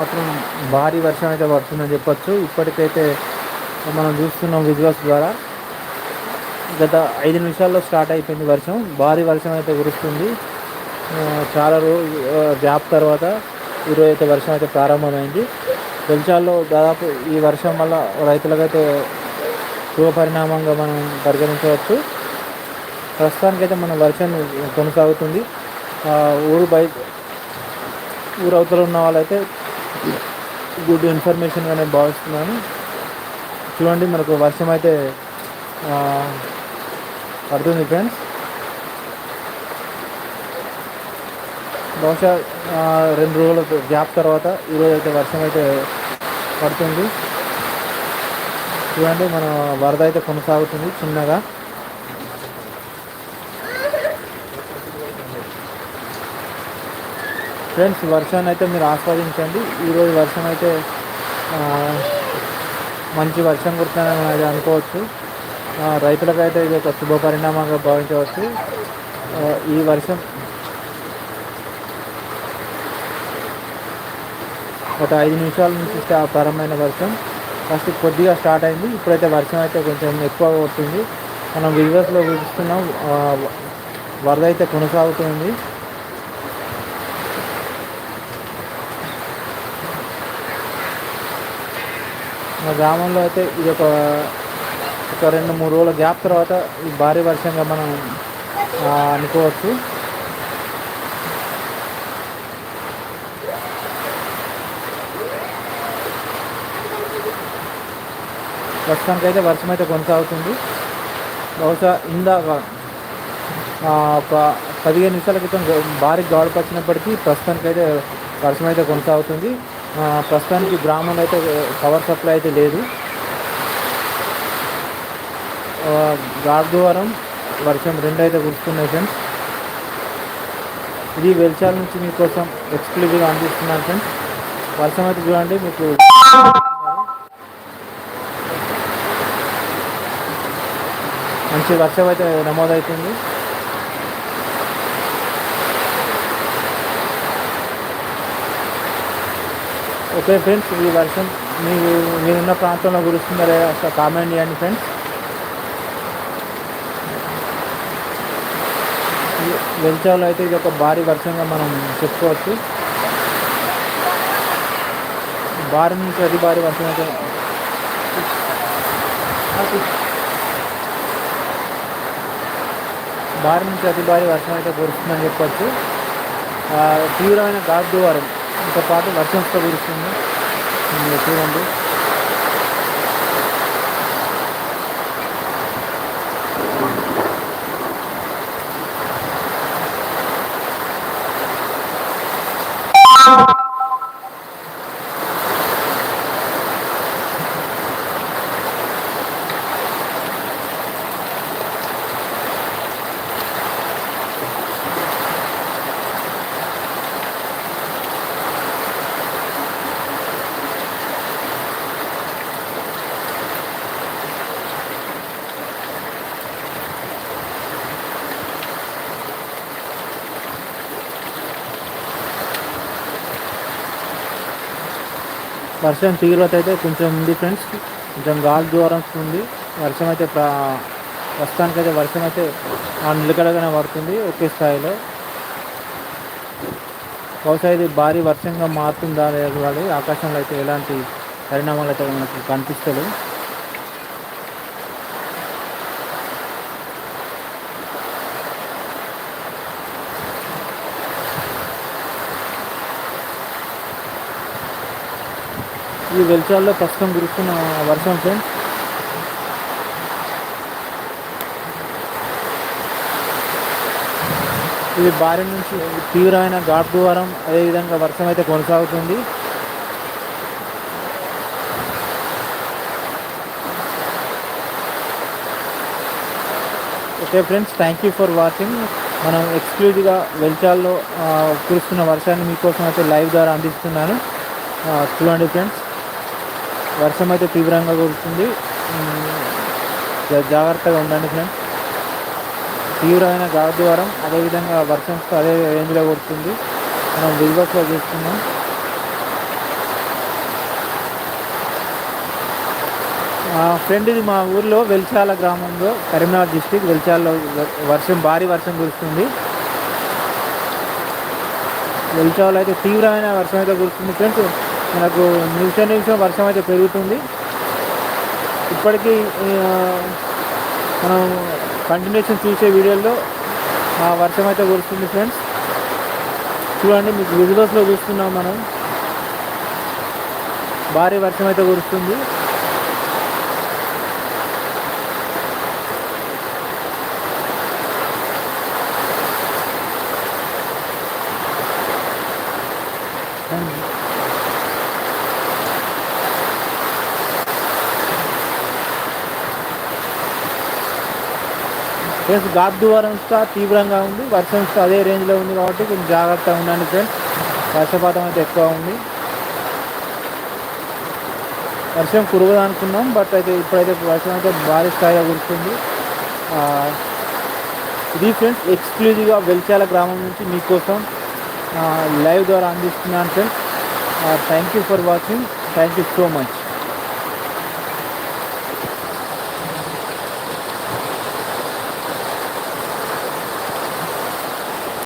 మాత్రం భారీ వర్షం అయితే పడుతుందని చెప్పొచ్చు. ఇప్పటికైతే మనం చూస్తున్నాం విజువల్స్ ద్వారా. గత ఐదు నిమిషాల్లో స్టార్ట్ అయిపోయింది వర్షం. భారీ వర్షం అయితే కురుస్తుంది. చాలా రోజు గ్యాప్ తర్వాత ఈరోజు అయితే వర్షం అయితే ప్రారంభమైంది. వెలిచాల్లో దాదాపు ఈ వర్షం వల్ల రైతులకైతే శుభ పరిణామంగా మనం పరిగణించవచ్చు. ప్రస్తుతానికైతే మన వర్షం కొనసాగుతుంది. ఊరు బయట ఊరు అవతల ఉన్న వాళ్ళైతే గుడ్ ఇన్ఫర్మేషన్ అని భావిస్తున్నాను. చూడండి మనకు వర్షం అయితే పడుతుంది ఫ్రెండ్స్. బహుశా రెండు రోజుల గ్యాప్ తర్వాత ఈరోజు అయితే వర్షం అయితే పడుతుంది. చూడండి మన వరద అయితే కొనసాగుతుంది చిన్నగా. ఫ్రెండ్స్ వర్షాన్ని అయితే మీరు ఆస్వాదించండి. ఈరోజు వర్షం అయితే మంచి వర్షం కుడుతుందని అది అనుకోవచ్చు. రైతులకైతే ఇది ఒక శుభ పరిణామంగా భావించవచ్చు ఈ వర్షం ఒక ఐదు నిమిషాల నుంచి స్టా ప్రారంభమైన వర్షం. ఫస్ట్ కొద్దిగా స్టార్ట్ అయింది. ఇప్పుడైతే వర్షం అయితే కొంచెం ఎక్కువ కొడుతుంది. మనం విజువల్స్లో చూపిస్తున్నాం. వరద అయితే కొనసాగుతుంది మా గ్రామంలో అయితే ఇది ఒక ఒక రెండు మూడు రోజుల గ్యాప్ తర్వాత ఈ భారీ వర్షంగా మనం అనుకోవచ్చు. ప్రస్తుతానికి అయితే వర్షం అయితే కొనసాగుతుంది బహుశా ఇందాక ఒక పదిహేను నిమిషాల క్రితం భారీ గాడుపు వచ్చినప్పటికీ ప్రస్తుతానికి అయితే వర్షం అయితే కొనసాగుతుంది. ప్రస్తుతానికి గ్రామంలో అయితే పవర్ సప్లై అయితే లేదు. ఆ, వర్షం రెండు అయితే కురుస్తున్నాయి ఫ్రెండ్స్ ఇది వెల్చాల నుంచి మీకోసం ఎక్స్క్లూజివ్గా అందిస్తున్నాను ఫ్రెండ్స్ వర్షం అయితే చూడండి మీకు మంచి వర్షం అయితే నమోదవుతుంది. ఓకే ఫ్రెండ్స్ ఈ వర్షం మీరు మీరున్న ప్రాంతంలో కురుస్తుందా లేదా అసలు కామెంట్ చేయండి ఫ్రెండ్స్. వెంచాలో అయితే ఇది ఒక భారీ వర్షంగా మనం చెప్పుకోవచ్చు. భారీ నుంచి అతి భారీ వర్షం అయితే భారీ నుంచి అతి భారీ వర్షం అయితే కురుస్తుందని చెప్పచ్చు. తీవ్రమైన గాద్వారం తో పాటు వర్షంతో కురుస్తుంది. మీరు చూడండి. వర్షం తీవ్రత అయితే కొంచెం ఉంది ఫ్రెండ్స్. కొంచెం గాలి దూరం ఉంది. వర్షం అయితే ప్రా ప్రస్తుతానికైతే వర్షం అయితే ఆ నిలకడగానే పడుతుంది ఒకే స్థాయిలో. బహుశా ఇది భారీ వర్షంగా మారుతుందా లేదు ఆకాశంలో అయితే ఎలాంటి పరిణామాలు అయితే మనకు కనిపిస్తలేదు ఈ వెలిచాల్లో ప్రస్తుతం కురుస్తున్న వర్షం ఫ్రెండ్స్. ఇది భారీ నుంచి తీవ్రమైన ఘాట్ ద్వారం అదేవిధంగా వర్షం అయితే కొనసాగుతుంది. Okay friends thank you for watching మనం ఎక్స్క్లూజివ్గా వెల్చాల్లో కురుస్తున్న వర్షాన్ని మీకోసం అయితే లైవ్ ద్వారా అందిస్తున్నాను. చూడండి ఫ్రెండ్స్. వర్షం అయితే తీవ్రంగా కురుస్తుంది. జాగ్రత్తగా ఉండండి ఫ్రెండ్స్. తీవ్రమైన గాద్వారం అదేవిధంగా వర్షం అదే రేంజ్లో కొడుతుంది మనం విజువల్స్లో చూస్తున్నాం ఫ్రెండ్ ఇది మా ఊర్లో వెల్చాల గ్రామంలో కరీంనగర్ డిస్టిక్ వెల్చాలలో వర్షం భారీ వర్షం కురుస్తుంది. వెల్చాలో అయితే తీవ్రమైన వర్షం అయితే కురుస్తుంది ఫ్రెండ్స్. మనకు నిమిషం నిమిషం వర్షం అయితే పెరుగుతుంది. ఇప్పటికీ మనం కంటిన్యూషన్ చూసే వీడియోల్లో ఆ వర్షం అయితే కురుస్తుంది ఫ్రెండ్స్ చూడండి మీకు విజువల్స్లో చూస్తున్నాం మనం. భారీ వర్షం అయితే కురుస్తుంది. ప్లస్ గాద్దువారం ఇంకా తీవ్రంగా ఉంది. వర్షం అదే రేంజ్లో ఉంది కాబట్టి కొంచెం జాగ్రత్తగా ఉండండి ఫ్రెండ్స్ వర్షపాతం అయితే ఎక్కువ ఉంది. వర్షం కురవదు అనుకున్నాం బట్ అయితే ఇప్పుడైతే వర్షం అయితే భారీ స్థాయిలో కురుస్తుంది. ఇది ఫ్రెండ్స్ ఎక్స్క్లూజివ్గా వెల్చాల గ్రామం నుంచి మీకోసం లైవ్ ద్వారా అందిస్తున్నాను friends thank you for watching thank you so much